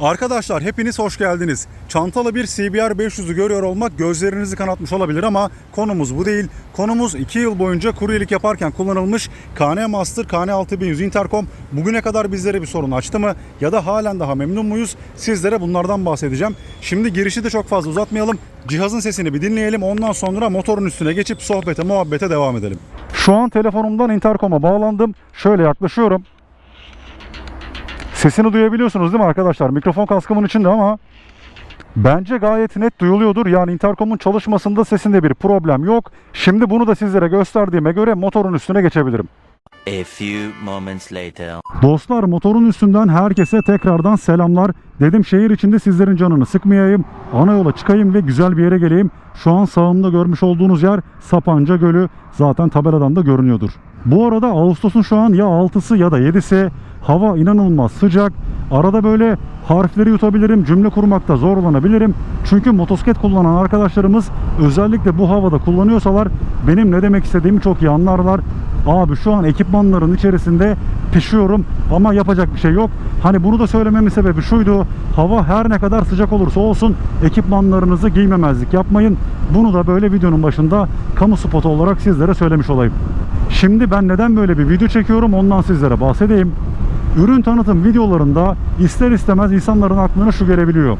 Arkadaşlar hepiniz hoş geldiniz. Çantalı bir CBR 500'ü görüyor olmak gözlerinizi kanatmış olabilir ama konumuz bu değil. Konumuz 2 yıl boyunca kuryelik yaparken kullanılmış KN Master KN6100 Intercom bugüne kadar bizlere bir sorun açtı mı ya da halen daha memnun muyuz? Sizlere bunlardan bahsedeceğim. Şimdi girişi de çok fazla uzatmayalım. Cihazın sesini bir dinleyelim. Ondan sonra motorun üstüne geçip sohbete muhabbete devam edelim. Şu an telefonumdan Intercom'a bağlandım. Şöyle yaklaşıyorum. Sesini duyabiliyorsunuz değil mi arkadaşlar? Mikrofon kaskımın içinde ama bence gayet net duyuluyordur. Yani interkomun çalışmasında sesinde bir problem yok. Şimdi bunu da sizlere gösterdiğime göre motorun üstüne geçebilirim. A few moments later. Dostlar motorun üstünden herkese tekrardan selamlar. Dedim şehir içinde sizlerin canını sıkmayayım. Ana yola çıkayım ve güzel bir yere geleyim. Şu an sağımda görmüş olduğunuz yer Sapanca Gölü. Zaten tabeladan da görünüyordur. Bu arada Ağustos'un şu an ya 6'sı ya da 7'si. Hava inanılmaz sıcak. Arada böyle harfleri yutabilirim, cümle kurmakta zorlanabilirim. Çünkü motosiklet kullanan arkadaşlarımız özellikle bu havada kullanıyorsalar benim ne demek istediğimi çok iyi anlarlar. Abi şu an ekipmanların içerisinde pişiyorum ama yapacak bir şey yok. Hani bunu da söylememin sebebi şuydu. Hava her ne kadar sıcak olursa olsun ekipmanlarınızı giymemezlik yapmayın. Bunu da böyle videonun başında kamu spotu olarak sizlere söylemiş olayım. Şimdi ben neden böyle bir video çekiyorum ondan sizlere bahsedeyim. Ürün tanıtım videolarında ister istemez insanların aklına şu gelebiliyor.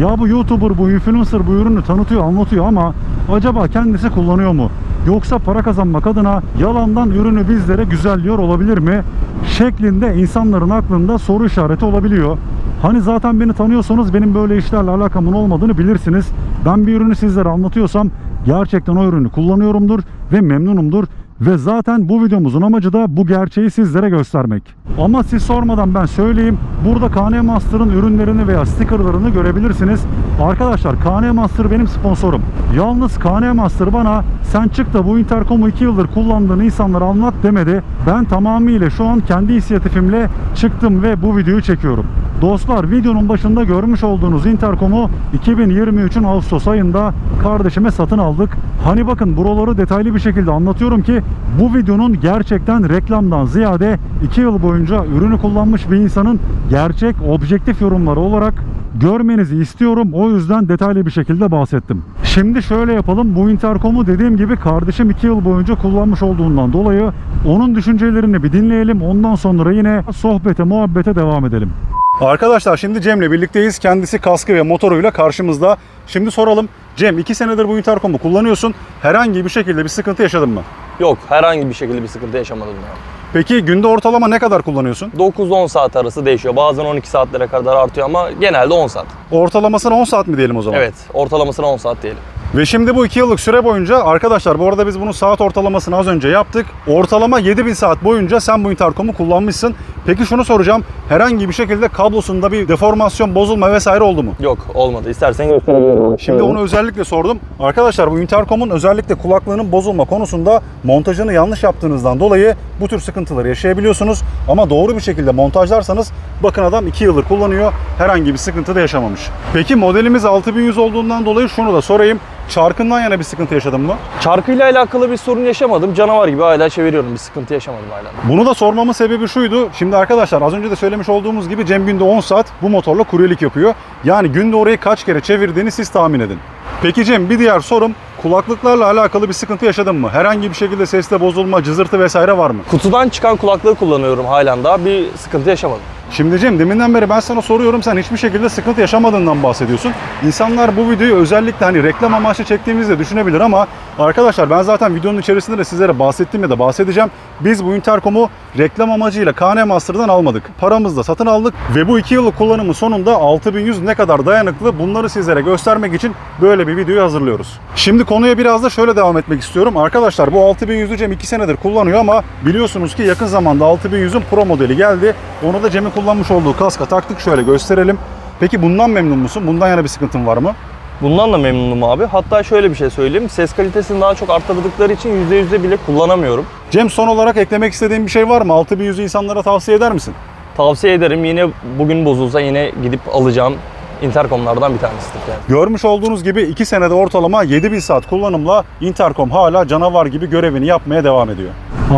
Ya bu YouTuber, bu influencer bu ürünü tanıtıyor, anlatıyor ama acaba kendisi kullanıyor mu? Yoksa para kazanmak adına yalandan ürünü bizlere güzelliyor olabilir mi? Şeklinde insanların aklında soru işareti olabiliyor. Hani zaten beni tanıyorsanız benim böyle işlerle alakamın olmadığını bilirsiniz. Ben bir ürünü sizlere anlatıyorsam gerçekten o ürünü kullanıyorumdur ve memnunumdur. Ve zaten bu videomuzun amacı da bu gerçeği sizlere göstermek. Ama siz sormadan ben söyleyeyim. Burada KN Master'ın ürünlerini veya stickerlarını görebilirsiniz. Arkadaşlar KN Master benim sponsorum. Yalnız KN Master bana sen çık da bu interkomu 2 yıldır kullandığın insanlara anlat demedi. Ben tamamıyla şu an kendi inisiyatifimle çıktım ve bu videoyu çekiyorum. Dostlar videonun başında görmüş olduğunuz interkomu 2023'ün Ağustos ayında kardeşime satın aldık. Hani bakın buraları detaylı bir şekilde anlatıyorum ki bu videonun gerçekten reklamdan ziyade 2 yıl boyunca ürünü kullanmış bir insanın gerçek objektif yorumları olarak görmenizi istiyorum. O yüzden detaylı bir şekilde bahsettim. Şimdi şöyle yapalım. Bu interkomu dediğim gibi kardeşim 2 yıl boyunca kullanmış olduğundan dolayı onun düşüncelerini bir dinleyelim. Ondan sonra yine sohbete, muhabbete devam edelim. Arkadaşlar şimdi Cem'le birlikteyiz. Kendisi kaskı ve motoruyla karşımızda. Şimdi soralım. Cem 2 senedir bu interkomu kullanıyorsun. Herhangi bir şekilde bir sıkıntı yaşadın mı? Yok herhangi bir şekilde bir sıkıntı yaşamadım ya. Peki günde ortalama ne kadar kullanıyorsun? 9-10 saat arası değişiyor. Bazen 12 saatlere kadar artıyor ama genelde 10 saat. Ortalamasına 10 saat mi diyelim o zaman? Evet ortalamasına 10 saat diyelim. Ve şimdi bu 2 yıllık süre boyunca arkadaşlar bu arada biz bunun saat ortalamasını az önce yaptık. Ortalama 7000 saat boyunca sen bu interkomu kullanmışsın. Peki şunu soracağım. Herhangi bir şekilde kablosunda bir deformasyon, bozulma vesaire oldu mu? Yok olmadı. İstersen gösterebilirim. Şimdi onu özellikle sordum. Arkadaşlar bu interkomun özellikle kulaklığının bozulma konusunda montajını yanlış yaptığınızdan dolayı bu tür sıkıntıları yaşayabiliyorsunuz. Ama doğru bir şekilde montajlarsanız bakın adam 2 yıldır kullanıyor. Herhangi bir sıkıntı da yaşamamış. Peki modelimiz 6100 olduğundan dolayı şunu da sorayım. Çarkından yana bir sıkıntı yaşadın mı? Çarkıyla alakalı bir sorun yaşamadım. Canavar gibi hala çeviriyorum. Bir sıkıntı yaşamadım hala. Bunu da sormamın sebebi şuydu. Şimdi arkadaşlar az önce de söylemiş olduğumuz gibi Cem günde 10 saat bu motorla kuryelik yapıyor. Yani günde orayı kaç kere çevirdiğini siz tahmin edin. Peki Cem bir diğer sorum kulaklıklarla alakalı bir sıkıntı yaşadın mı? Herhangi bir şekilde seste bozulma, cızırtı vesaire var mı? Kutudan çıkan kulaklığı kullanıyorum halen daha. Bir sıkıntı yaşamadım. Şimdi Cem deminden beri ben sana soruyorum sen hiçbir şekilde sıkıntı yaşamadığından bahsediyorsun. İnsanlar bu videoyu özellikle hani reklam amaçlı çektiğimizde düşünebilir ama arkadaşlar ben zaten videonun içerisinde de sizlere bahsettim ya da bahsedeceğim. Biz bu interkomu reklam amacıyla KN Master'dan almadık. Paramızla satın aldık ve bu 2 yıllık kullanımın sonunda 6100 ne kadar dayanıklı bunları sizlere göstermek için böyle bir videoyu hazırlıyoruz. Şimdi konuya biraz da şöyle devam etmek istiyorum. Arkadaşlar bu 6100'ü Cem 2 senedir kullanıyor ama biliyorsunuz ki yakın zamanda 6100'ün Pro modeli geldi. Onu da Cem'in kullanmış olduğu kaska taktık. Şöyle gösterelim. Peki bundan memnun musun? Bundan yana bir sıkıntın var mı? Bundan da memnunum abi. Hatta şöyle bir şey söyleyeyim. Ses kalitesini daha çok arttırdıkları için %100'de bile kullanamıyorum. Cem son olarak eklemek istediğin bir şey var mı? 6100'ü insanlara tavsiye eder misin? Tavsiye ederim. Yine bugün bozulsa yine gidip alacağım interkomlardan bir tanesidir yani. Görmüş olduğunuz gibi 2 senede ortalama 7000 saat kullanımla Intercom hala canavar gibi görevini yapmaya devam ediyor.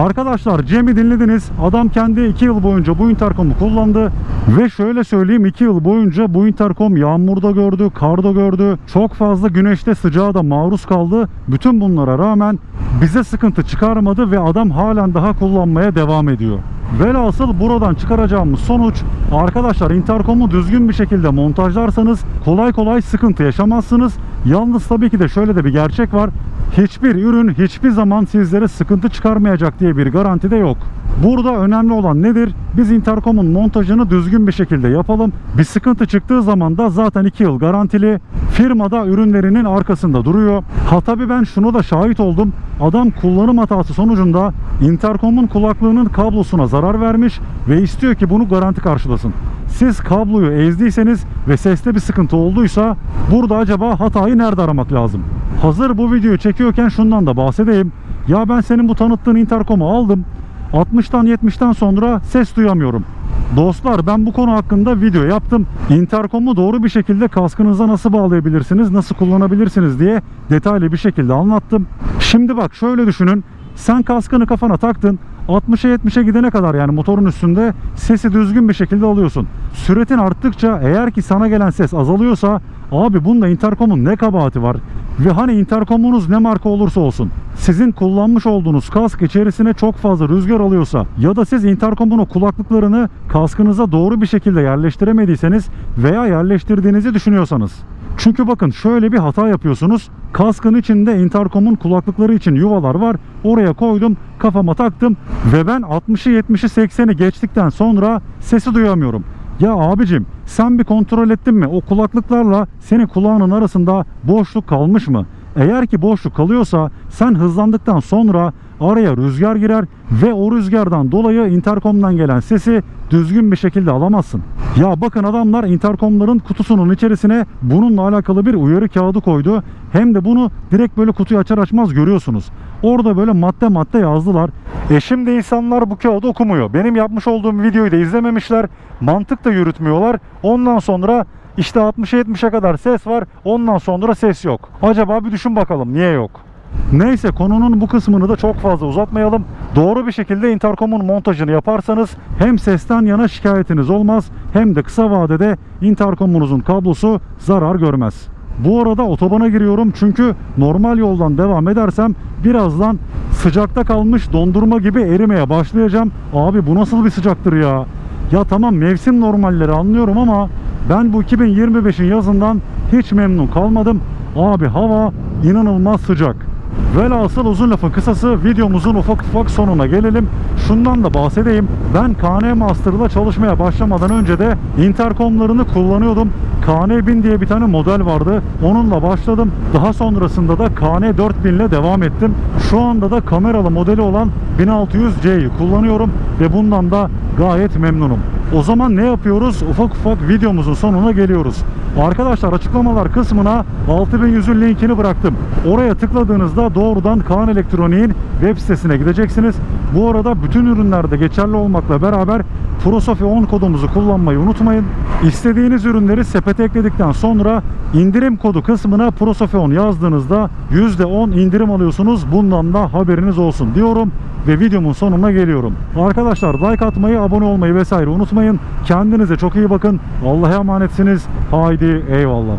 Arkadaşlar Cem'i dinlediniz. Adam kendi 2 yıl boyunca bu Intercom'u kullandı. Ve şöyle söyleyeyim 2 yıl boyunca bu interkom yağmurda gördü, karda gördü. Çok fazla güneşte sıcağa da maruz kaldı. Bütün bunlara rağmen bize sıkıntı çıkarmadı ve adam halen daha kullanmaya devam ediyor. Velhasıl buradan çıkaracağımız sonuç arkadaşlar interkomu düzgün bir şekilde montajlarsanız kolay kolay sıkıntı yaşamazsınız. Yalnız tabii ki de şöyle de bir gerçek var. Hiçbir ürün hiçbir zaman sizlere sıkıntı çıkarmayacak diye bir garanti de yok. Burada önemli olan nedir? Biz interkomun montajını düzgün bir şekilde yapalım. Bir sıkıntı çıktığı zaman da zaten 2 yıl garantili. Firmada ürünlerinin arkasında duruyor. Ha tabii ben şunu da şahit oldum. Adam kullanım hatası sonucunda interkomun kulaklığının kablosuna zarar vermiş ve istiyor ki bunu garanti karşılasın. Siz kabloyu ezdiyseniz ve seste bir sıkıntı olduysa burada acaba hatayı nerede aramak lazım? Hazır bu videoyu çekiyorken şundan da bahsedeyim. Ya ben senin bu tanıttığın interkomu aldım. 60'tan 70'ten sonra ses duyamıyorum. Dostlar ben bu konu hakkında video yaptım. Interkomu doğru bir şekilde kaskınıza nasıl bağlayabilirsiniz, nasıl kullanabilirsiniz diye detaylı bir şekilde anlattım. Şimdi bak şöyle düşünün. Sen kaskını kafana taktın. 60'a 70'e gidene kadar yani motorun üstünde sesi düzgün bir şekilde alıyorsun. Süretin arttıkça eğer ki sana gelen ses azalıyorsa abi bunda interkomun ne kabahati var? Ve hani interkomunuz ne marka olursa olsun sizin kullanmış olduğunuz kask içerisine çok fazla rüzgar alıyorsa ya da siz interkomun o kulaklıklarını kaskınıza doğru bir şekilde yerleştiremediyseniz veya yerleştirdiğinizi düşünüyorsanız çünkü bakın şöyle bir hata yapıyorsunuz. Kaskın içinde interkomun kulaklıkları için yuvalar var. Oraya koydum, kafama taktım ve ben 60'ı 70'i 80'i geçtikten sonra sesi duyamıyorum. Ya abicim sen bir kontrol ettin mi? O kulaklıklarla senin kulağının arasında boşluk kalmış mı? Eğer ki boşluk kalıyorsa sen hızlandıktan sonra araya rüzgar girer ve o rüzgardan dolayı interkomdan gelen sesi düzgün bir şekilde alamazsın. Ya bakın adamlar interkomların kutusunun içerisine bununla alakalı bir uyarı kağıdı koydu. Hem de bunu direkt böyle kutuyu açar açmaz görüyorsunuz. Orada böyle madde madde yazdılar. E şimdi insanlar bu kağıdı okumuyor. Benim yapmış olduğum videoyu da izlememişler. Mantık da yürütmüyorlar. Ondan sonra işte 60'a 70'e kadar ses var. Ondan sonra ses yok. Acaba bir düşün bakalım niye yok? Neyse konunun bu kısmını da çok fazla uzatmayalım. Doğru bir şekilde interkomun montajını yaparsanız hem sesten yana şikayetiniz olmaz hem de kısa vadede interkomunuzun kablosu zarar görmez. Bu arada otobana giriyorum çünkü normal yoldan devam edersem birazdan sıcakta kalmış dondurma gibi erimeye başlayacağım. Abi bu nasıl bir sıcaktır ya? Ya tamam mevsim normalleri anlıyorum ama ben bu 2025'in yazından hiç memnun kalmadım. Abi hava inanılmaz sıcak. Velhasıl uzun lafın kısası videomuzun ufak ufak sonuna gelelim. Şundan da bahsedeyim. Ben KN Master'la çalışmaya başlamadan önce de interkomlarını kullanıyordum. KN 1000 diye bir tane model vardı. Onunla başladım. Daha sonrasında da KN 4000 ile devam ettim. Şu anda da kameralı modeli olan 1600C'yi kullanıyorum ve bundan da gayet memnunum. O zaman ne yapıyoruz? Ufak ufak videomuzun sonuna geliyoruz. Arkadaşlar açıklamalar kısmına 6100'ün linkini bıraktım. Oraya tıkladığınızda doğrudan Kaan Elektronik'in web sitesine gideceksiniz. Bu arada bütün ürünlerde geçerli olmakla beraber Prosofi 10 kodumuzu kullanmayı unutmayın. İstediğiniz ürünleri sepete ekledikten sonra indirim kodu kısmına Prosofi 10 yazdığınızda %10 indirim alıyorsunuz. Bundan da haberiniz olsun diyorum ve videomun sonuna geliyorum. Arkadaşlar like atmayı, abone olmayı vesaire unutmayın. Kendinize çok iyi bakın. Allah'a emanetsiniz. Haydi eyvallah.